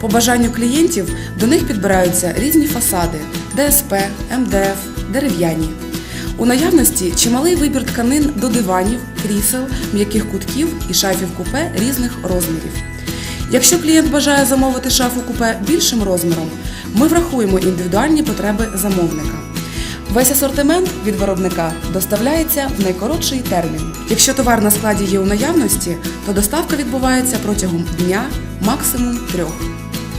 По бажанню клієнтів до них підбираються різні фасади ДСП, МДФ, дерев'яні. У наявності чималий вибір тканин до диванів, крісел, м'яких кутків і шафів купе різних розмірів. Якщо клієнт бажає замовити шафу купе більшим розміром, ми врахуємо індивідуальні потреби замовника. Весь асортимент від виробника доставляється в найкоротший термін. Якщо товар на складі є у наявності, то доставка відбувається протягом дня, максимум трьох.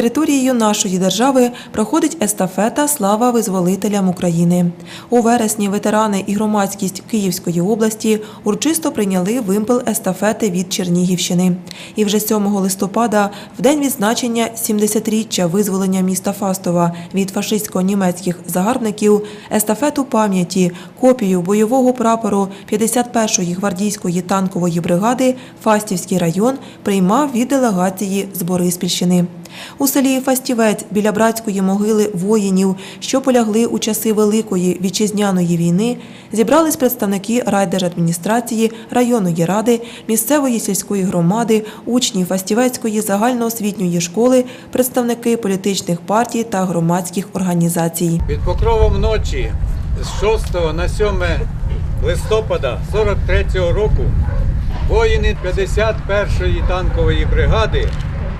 Територією нашої держави проходить естафета Слава визволителям України. У вересні ветерани і громадськість Київської області урочисто прийняли вимпел естафети від Чернігівщини. І вже 7 листопада, в день відзначення 70-річчя визволення міста Фастова від фашистсько-німецьких загарбників, естафету пам'яті, копію бойового прапору 51-ї гвардійської танкової бригади Фастівський район приймав від делегації з Бориспільщини. У селі Фастівець біля братської могили воїнів, що полягли у часи Великої вітчизняної війни, зібрались представники райдержадміністрації, районної ради, місцевої сільської громади, учні Фастівецької загальноосвітньої школи, представники політичних партій та громадських організацій. Під покровом ночі з 6 на 7 листопада 43-го року воїни 51-ї танкової бригади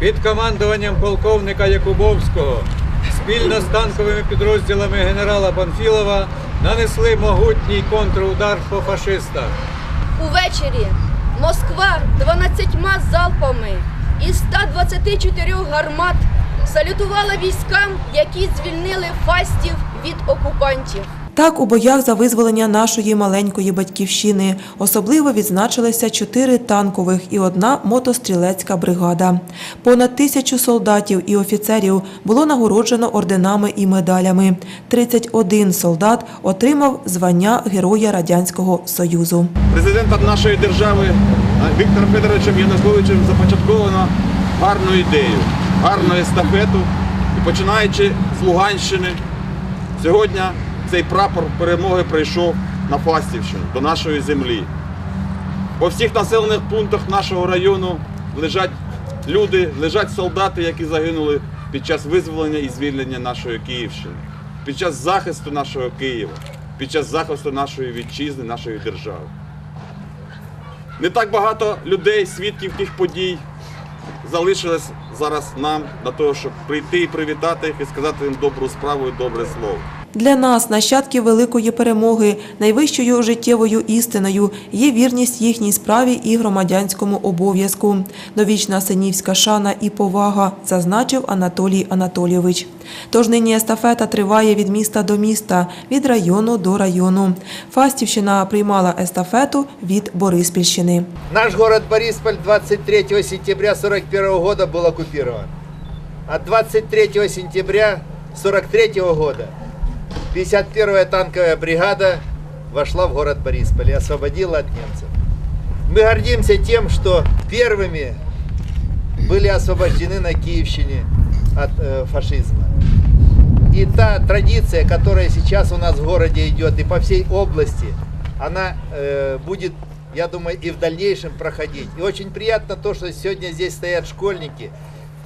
під командуванням полковника Якубовського спільно з танковими підрозділами генерала Панфілова нанесли могутній контрудар по фашистах. Увечері Москва 12 залпами із 124 гармат салютувала військам, які звільнили фастів від окупантів. Так, у боях за визволення нашої маленької батьківщини особливо відзначилися чотири танкових і одна мотострілецька бригада. Понад тисячу солдатів і офіцерів було нагороджено орденами і медалями. 31 солдат отримав звання Героя Радянського Союзу. президентом нашої держави Віктором Федоровичем Януковичем започатковано гарну ідею, гарну естафету. І починаючи з Луганщини, сьогодні цей прапор перемоги прийшов на Фастівщину, до нашої землі. По всіх населених пунктах нашого району лежать люди, лежать солдати, які загинули під час визволення і звільнення нашої Київщини, під час захисту нашого Києва, під час захисту нашої вітчизни, нашої держави. Не так багато людей, свідків тих подій, залишилось зараз нам для того, щоб прийти і привітати їх і сказати їм добру справу і добре слово. Для нас, нащадків великої перемоги, найвищою життєвою істиною є вірність їхній справі і громадянському обов'язку. Довічна синівська шана і повага, зазначив Анатолій Анатолійович. Тож нині естафета триває від міста до міста, від району до району. Фастівщина приймала естафету від Бориспільщини. Наш город Борисполь 23 сентября 41 года был оккупирован. А 23 сентября 43 года 51-я танковая бригада вошла в город Борисполь и освободила от немцев. Мы гордимся тем, что первыми были освобождены на Киевщине от э, фашизма. И та традиция, которая сейчас у нас в городе идет и по всей области, она э, будет, я думаю, и в дальнейшем проходить. И очень приятно то, что сегодня здесь стоят школьники,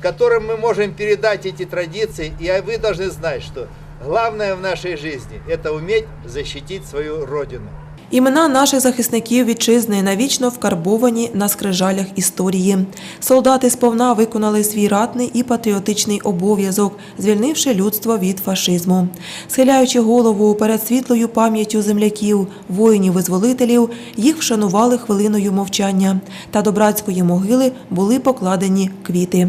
которым мы можем передать эти традиции. И вы должны знать, что главное в нашей жизни – это уметь защитить свою родину. Імена наших захисників вітчизни навічно вкарбовані на скрижалях історії. Солдати сповна виконали свій ратний і патріотичний обов'язок, звільнивши людство від фашизму. Схиляючи голову перед світлою пам'яттю земляків, воїнів-визволителів, їх вшанували хвилиною мовчання. Та до братської могили були покладені квіти.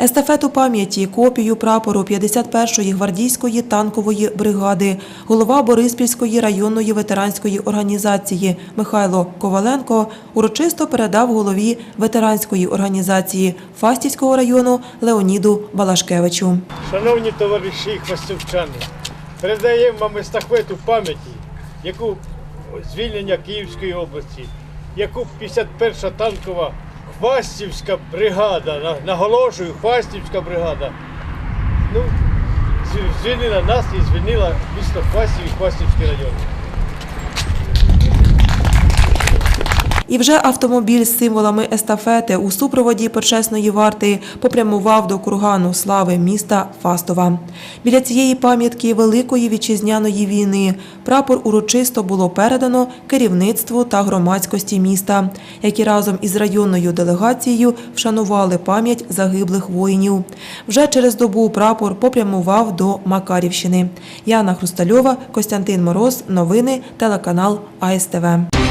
Естафету пам'яті, копію прапору 51-ї гвардійської танкової бригади, голова Бориспільської районної ветеранської організації Михайло Коваленко урочисто передав голові ветеранської організації Фастівського району Леоніду Балашкевичу. Шановні товариші хвастівчани, передаємо вам естафету пам'яті, яку звільнення Київської області, яку 51-ша танкова Хвастівська бригада, наголошую, Хвастівська бригада, ну, звільнила нас і звільнила місто Хвастів і Хвастівський район. І вже автомобіль з символами естафети у супроводі почесної варти попрямував до кургану слави міста Фастова. Біля цієї пам'ятки Великої вітчизняної війни прапор урочисто було передано керівництву та громадськості міста, які разом із районною делегацією вшанували пам'ять загиблих воїнів. Вже через добу прапор попрямував до Макарівщини. Яна Хрустальова, Костянтин Мороз. Новини, телеканал АСТВ.